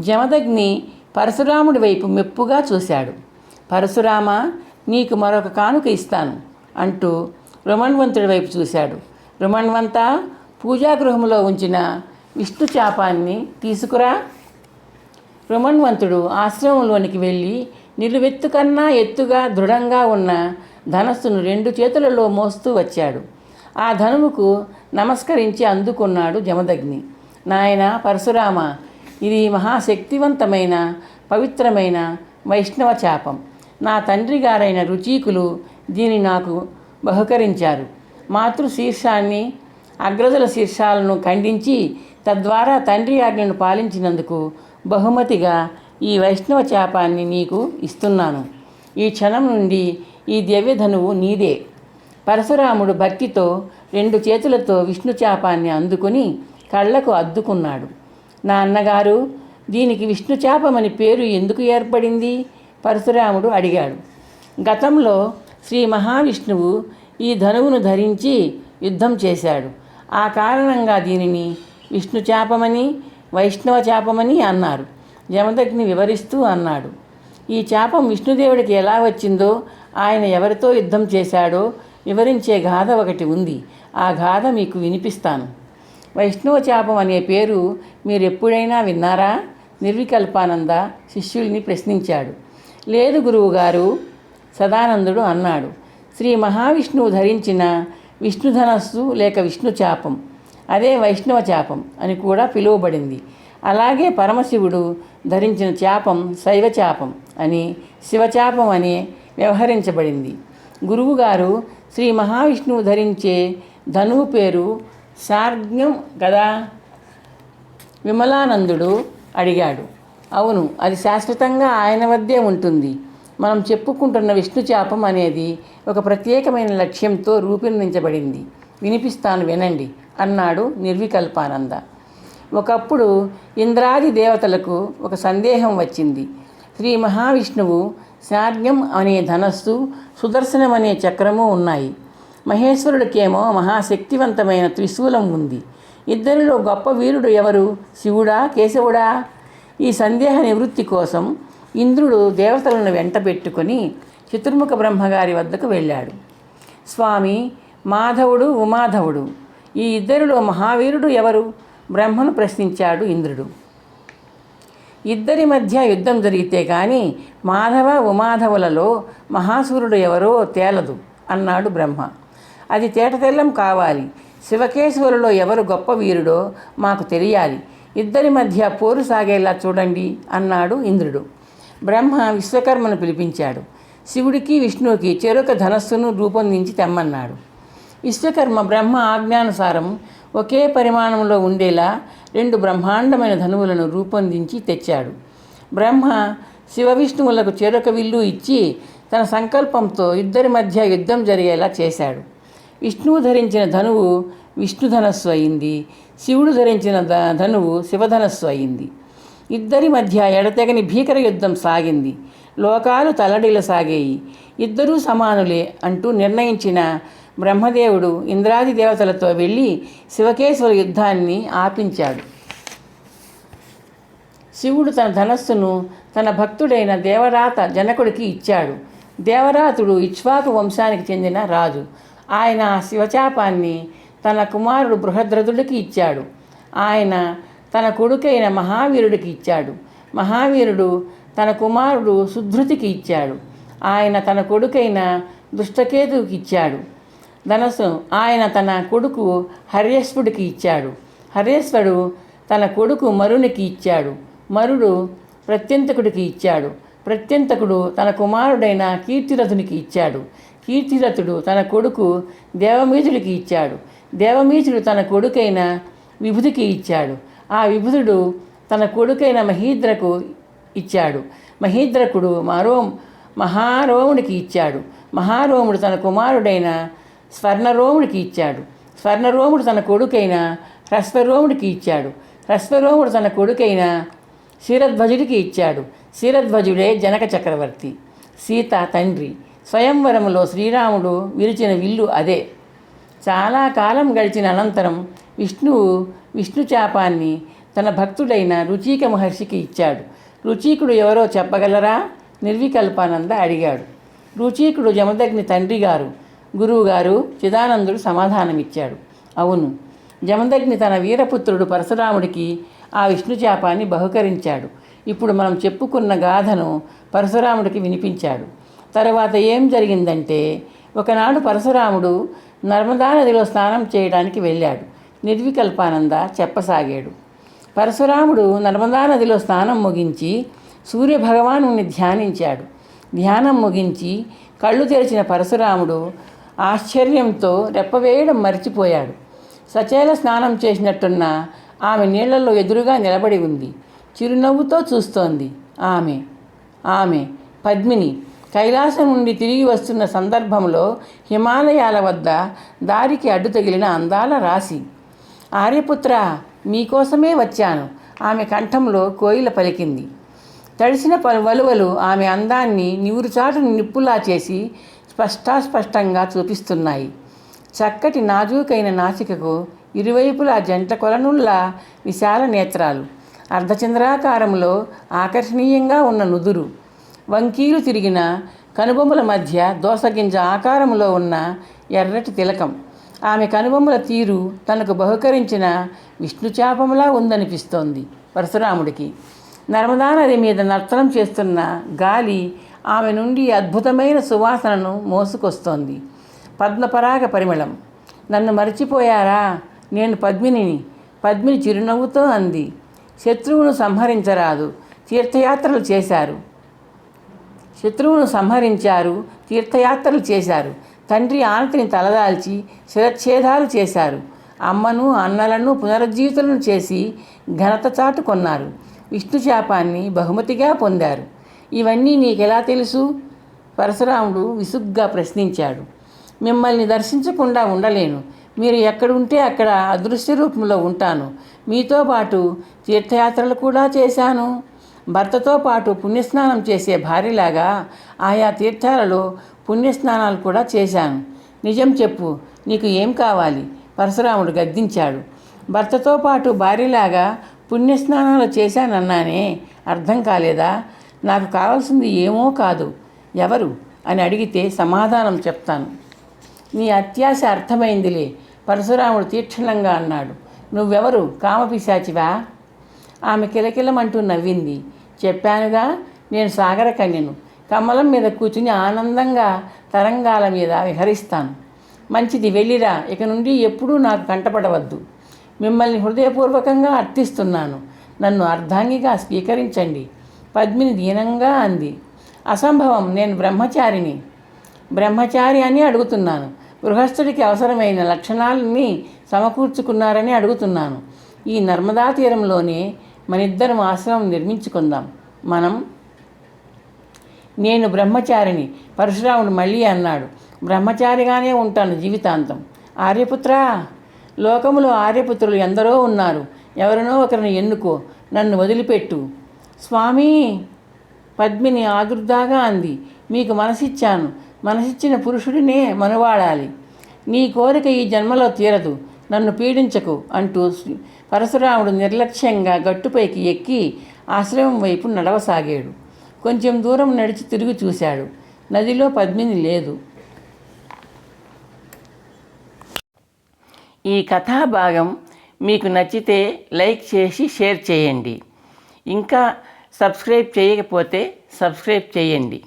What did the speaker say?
జమదగ్ని పరశురాముడి వైపు మెప్పుగా చూశాడు. పరశురామ నీకు మరొక కానుక ఇస్తాను అంటూ రుమణ్వంతుడి వైపు చూశాడు. రుమణ్వంత పూజాగృహంలో ఉంచిన విష్ణు చాపాన్ని తీసుకురా. రుమణ్వంతుడు ఆశ్రమంలోనికి వెళ్ళి నిలువెత్తు కన్నా ఎత్తుగా దృఢంగా ఉన్న ధనస్సును రెండు చేతులలో మోస్తూ వచ్చాడు. ఆ ధనువుకు నమస్కరించి అందుకున్నాడు జమదగ్ని నాయన పరశురామ ఇది మహాశక్తివంతమైన పవిత్రమైన వైష్ణవ చాపం. నా తండ్రి గారైన రుచీకులు దీన్ని నాకు బహుకరించారు. మాతృ శీర్షాన్ని అగ్రజుల శీర్షాలను ఖండించి తద్వారా తండ్రి ఆజ్ఞను పాలించినందుకు బహుమతిగా ఈ వైష్ణవ చాపాన్ని నీకు ఇస్తున్నాను. ఈ క్షణం నుండి ఈ దివ్యధనువు నీదే. పరశురాముడు భక్తితో రెండు చేతులతో విష్ణు చాపాన్ని అందుకుని కళ్ళకు అద్దుకున్నాడు. నా అన్నగారు దీనికి విష్ణు చేపమని పేరు ఎందుకు ఏర్పడింది? పరశురాముడు అడిగాడు. గతంలో శ్రీ మహావిష్ణువు ఈ ధనువును ధరించి యుద్ధం చేశాడు. ఆ కారణంగా దీనిని విష్ణు చేపమని వైష్ణవ చాపమని అన్నారు. జమదగ్ని వివరిస్తూ అన్నాడు. ఈ చేపం విష్ణుదేవుడికి ఎలా వచ్చిందో ఆయన ఎవరితో యుద్ధం చేశాడో వివరించే గాథ ఒకటి ఉంది. ఆ గాథ మీకు వినిపిస్తాను. వైష్ణవ చాపం అనే పేరు మీరు ఎప్పుడైనా విన్నారా? నిర్వికల్పానంద శిష్యుల్ని ప్రశ్నించాడు. లేదు గురువుగారు సదానందుడు అన్నాడు. శ్రీ మహావిష్ణువు ధరించిన విష్ణుధనస్సు లేక విష్ణు చాపం అదే వైష్ణవ చాపం అని కూడా పిలువబడింది. అలాగే పరమశివుడు ధరించిన చాపం శైవ చాపం అని శివచాపం అని వ్యవహరించబడింది. గురువుగారు శ్రీ మహావిష్ణువు ధరించే ధనువు పేరు సార్జ్ఞం కదా? విమలానందుడు అడిగాడు. అవును అది శాశ్వతంగా ఆయన వద్దే ఉంటుంది. మనం చెప్పుకుంటున్న విష్ణు చాపం అనేది ఒక ప్రత్యేకమైన లక్ష్యంతో రూపొందించబడింది. వినిపిస్తాను వినండి అన్నాడు నిర్వికల్పానంద. ఒకప్పుడు ఇంద్రాది దేవతలకు ఒక సందేహం వచ్చింది. శ్రీ మహావిష్ణువు శార్జ్ఞం అనే ధనస్సు సుదర్శనం అనే చక్రము ఉన్నాయి. మహేశ్వరుడికేమో మహాశక్తివంతమైన త్రిశూలం ఉంది. ఇద్దరిలో గొప్ప వీరుడు ఎవరు? శివుడా కేశవుడా? ఈ సందేహ నివృత్తి కోసం ఇంద్రుడు దేవతలను వెంట పెట్టుకొని చతుర్ముఖ బ్రహ్మగారి వద్దకు వెళ్ళాడు. స్వామి మాధవుడు ఉమాధవుడు ఈ ఇద్దరిలో మహావీరుడు ఎవరు? బ్రహ్మను ప్రశ్నించాడు ఇంద్రుడు. ఇద్దరి మధ్య యుద్ధం జరిగితే కానీ మాధవ ఉమాధవులలో మహాసూరుడు ఎవరో తేలదు అన్నాడు బ్రహ్మ. అది తేటతెల్లం కావాలి. శివకేశవులలో ఎవరు గొప్ప వీరుడో మాకు తెలియాలి. ఇద్దరి మధ్య పోరు సాగేలా చూడండి అన్నాడు ఇంద్రుడు. బ్రహ్మ విశ్వకర్మను పిలిపించాడు. శివుడికి విష్ణువుకి చెరొక ధనస్సును రూపొందించి తెమ్మన్నాడు. విశ్వకర్మ బ్రహ్మ ఆజ్ఞానుసారం ఒకే పరిమాణంలో ఉండేలా రెండు బ్రహ్మాండమైన ధనువులను రూపొందించి తెచ్చాడు. బ్రహ్మ శివ విష్ణువులకు చెరొక విల్లు ఇచ్చి తన సంకల్పంతో ఇద్దరి మధ్య యుద్ధం జరిగేలా చేశాడు. విష్ణువు ధరించిన ధనువు విష్ణుధనస్సు అయింది. శివుడు ధరించిన ద ధనువు శివధనస్సు అయింది. ఇద్దరి మధ్య ఎడతెగని భీకర యుద్ధం సాగింది. లోకాలు తలడిల సాగాయి. ఇద్దరూ సమానులే అంటూ నిర్ణయించిన బ్రహ్మదేవుడు ఇంద్రాది దేవతలతో వెళ్ళి శివకేశ్వర యుద్ధాన్ని ఆపించాడు. శివుడు తన ధనస్సును తన భక్తుడైన దేవరాత జనకుడికి ఇచ్చాడు. దేవరాతుడు ఇక్ష్వాకు వంశానికి చెందిన రాజు. ఆయన ఆ శివచాపాన్ని తన కుమారుడు బృహద్రథుడికి ఇచ్చాడు. ఆయన తన కొడుకైన మహావీరుడికి ఇచ్చాడు. మహావీరుడు తన కుమారుడు సుధృతికి ఇచ్చాడు. ఆయన తన కొడుకైన దుష్టకేతువుకి ఇచ్చాడు. ధనస్సు ఆయన తన కొడుకు హర్యేశ్వరుడికి ఇచ్చాడు. హర్యేశ్వరుడు తన కొడుకు మరునికి ఇచ్చాడు. మరుడు ప్రత్యంతకుడికి ఇచ్చాడు. ప్రత్యంతకుడు తన కుమారుడైన కీర్తిరథునికి ఇచ్చాడు. కీర్తిరథుడు తన కొడుకు దేవమీతుడికి ఇచ్చాడు. దేవమీతుడు తన కొడుకైన విభుదికి ఇచ్చాడు. ఆ విభుదుడు తన కొడుకైన మహీద్రకు ఇచ్చాడు. మహీద్రకుడు మరో మహారోముడికి ఇచ్చాడు. మహారోముడు తన కుమారుడైన స్వర్ణరోముడికి ఇచ్చాడు. స్వర్ణరోముడు తన కొడుకైన హ్రస్వరోముడికి ఇచ్చాడు. హ్రస్వరోముడు తన కొడుకైన శీరధ్వజుడికి ఇచ్చాడు. శీరధ్వజుడే జనక చక్రవర్తి. సీత తండ్రి. స్వయంవరములో శ్రీరాముడు విరిచిన విల్లు అదే. చాలా కాలం గడిచిన అనంతరం విష్ణువు విష్ణు చాపాన్ని తన భక్తుడైన రుచీక మహర్షికి ఇచ్చాడు. రుచీకుడు ఎవరో చెప్పగలరా? నిర్వికల్పానంద అడిగాడు. రుచీకుడు జమదగ్ని తండ్రి గారు గురువుగారు చిదానందుడు సమాధానమిచ్చాడు. అవును జమదగ్ని తన వీరపుత్రుడు పరశురాముడికి ఆ విష్ణు చాపాన్ని బహుకరించాడు. ఇప్పుడు మనం చెప్పుకున్న గాథను పరశురాముడికి వినిపించాడు. తర్వాత ఏం జరిగిందంటే ఒకనాడు పరశురాముడు నర్మదా నదిలో స్నానం చేయడానికి వెళ్ళాడు. నిర్వికల్పానంద చెప్పసాగాడు. పరశురాముడు నర్మదా నదిలో స్నానం ముగించి సూర్యభగవాను ధ్యానించాడు. ధ్యానం ముగించి కళ్ళు తెరిచిన పరశురాముడు ఆశ్చర్యంతో రెప్పవేయడం మర్చిపోయాడు. సచేల స్నానం చేసినట్టున్న ఆమె నీళ్ళలో ఎదురుగా నిలబడి ఉంది. చిరునవ్వుతో చూస్తోంది. ఆమె ఆమె పద్మిని కైలాసం నుండి తిరిగి వస్తున్న సందర్భంలో హిమాలయాల వద్ద దారికి అడ్డు తగిలిన అందాల రాశి. ఆర్యపుత్ర మీకోసమే వచ్చాను. ఆమె కంఠంలో కోయిల పలికింది. తడిసిన పలు వలువలు ఆమె అందాన్ని నివురుచాటును నిప్పులా చేసి స్పష్టాస్పష్టంగా చూపిస్తున్నాయి. చక్కటి నాజూకైన నాసికకు ఇరువైపులా జంట కొలనుల్లా విశాల నేత్రాలు. అర్ధచంద్రాకారంలో ఆకర్షణీయంగా ఉన్న నుదురు. వంకీలు తిరిగిన కనుబొమ్మల మధ్య దోసగింజ ఆకారంలో ఉన్న ఎర్రటి తిలకం. ఆమె కనుబొమ్మల తీరు తనకు బహుకరించిన విష్ణుచాపంలా ఉందనిపిస్తోంది పరశురాముడికి. నర్మదా నది మీద నర్తనం చేస్తున్న గాలి ఆమె నుండి అద్భుతమైన సువాసనను మోసుకొస్తోంది. పద్మపరాగ పరిమళం. నన్ను మర్చిపోయారా? నేను పద్మినిని పద్మిని చిరునవ్వుతో అంది. శత్రువును సంహరించరాదు. తీర్థయాత్రలు చేశారు. శత్రువును సంహరించారు తీర్థయాత్రలు చేశారు. తండ్రి ఆనతిని తలదాల్చి శిరచ్ఛేదాలు చేశారు. అమ్మను అన్నలను పునరుజ్జీవితులను చేసి ఘనత చాటుకొన్నారు విష్ణు శాపాన్ని బహుమతిగా పొందారు. ఇవన్నీ నీకెలా తెలుసు? పరశురాముడు విసుగ్గా ప్రశ్నించాడు. మిమ్మల్ని దర్శించకుండా ఉండలేను. మీరు ఎక్కడుంటే అక్కడ అదృశ్య రూపంలో ఉంటాను. మీతో పాటు తీర్థయాత్రలు కూడా చేశాను. భర్తతో పాటు పుణ్యస్నానం చేసే భార్యలాగా ఆయా తీర్థాలలో పుణ్యస్నానాలు కూడా చేశాను. నిజం చెప్పు నీకు ఏం కావాలి? పరశురాముడు గద్దించాడు. భర్తతో పాటు భార్యలాగా పుణ్యస్నానాలు చేశానన్నానే అర్థం కాలేదా? నాకు కావాల్సింది ఏమో కాదు. ఎవరు? అని అడిగితే సమాధానం చెప్తాను. నీ అత్యాశ అర్థమైందిలే పరశురాముడు తీక్షణంగా అన్నాడు. నువ్వెవరు? కామపిశాచివా? ఆమె కిలకిలమంటూ నవ్వింది చెప్పానుగా నేను సాగర కన్యను. కమలం మీద కూర్చుని ఆనందంగా తరంగాల మీద విహరిస్తాను. మంచిది వెళ్ళిరా. ఇక నుండి ఎప్పుడూ నాకు కంటపడవద్దు. మిమ్మల్ని హృదయపూర్వకంగా అర్థిస్తున్నాను. నన్ను అర్ధాంగిగా స్వీకరించండి. పద్మిని దీనంగా అంది. అసంభవం నేను బ్రహ్మచారిని. బ్రహ్మచారి అని అడుగుతున్నాను. గృహస్థుడికి అవసరమైన లక్షణాలని సమకూర్చుకున్నారని అడుగుతున్నాను. ఈ నర్మదా తీరంలోనే మనిద్దరం ఆశ్రమం నిర్మించుకుందాం. మనం నేను బ్రహ్మచారిని పరశురాముడు మళ్ళీ అన్నాడు. బ్రహ్మచారిగానే ఉంటాను జీవితాంతం. ఆర్యపుత్ర లోకములో ఆర్యపుత్రులు ఎందరో ఉన్నారు. ఎవరినో ఒకరిని ఎన్నుకో నన్ను వదిలిపెట్టు. స్వామి పద్మిని ఆదుర్దాగా అంది. మీకు మనసిచ్చాను. మనసిచ్చిన పురుషుడినే మనువాడాలి. నీ కోరిక ఈ జన్మలో తీరదు. నన్ను పీడించకు అంటూ శ్రీ- పరశురాముడు నిర్లక్ష్యంగా గట్టుపైకి ఎక్కి ఆశ్రమం వైపు నడవసాగాడు. కొంచెం దూరం నడిచి తిరిగి చూశాడు. నదిలో పద్మిని లేదు. ఈ కథాభాగం మీకు నచ్చితే లైక్ చేసి షేర్ చేయండి. ఇంకా సబ్స్క్రైబ్ చేయకపోతే సబ్స్క్రైబ్ చేయండి.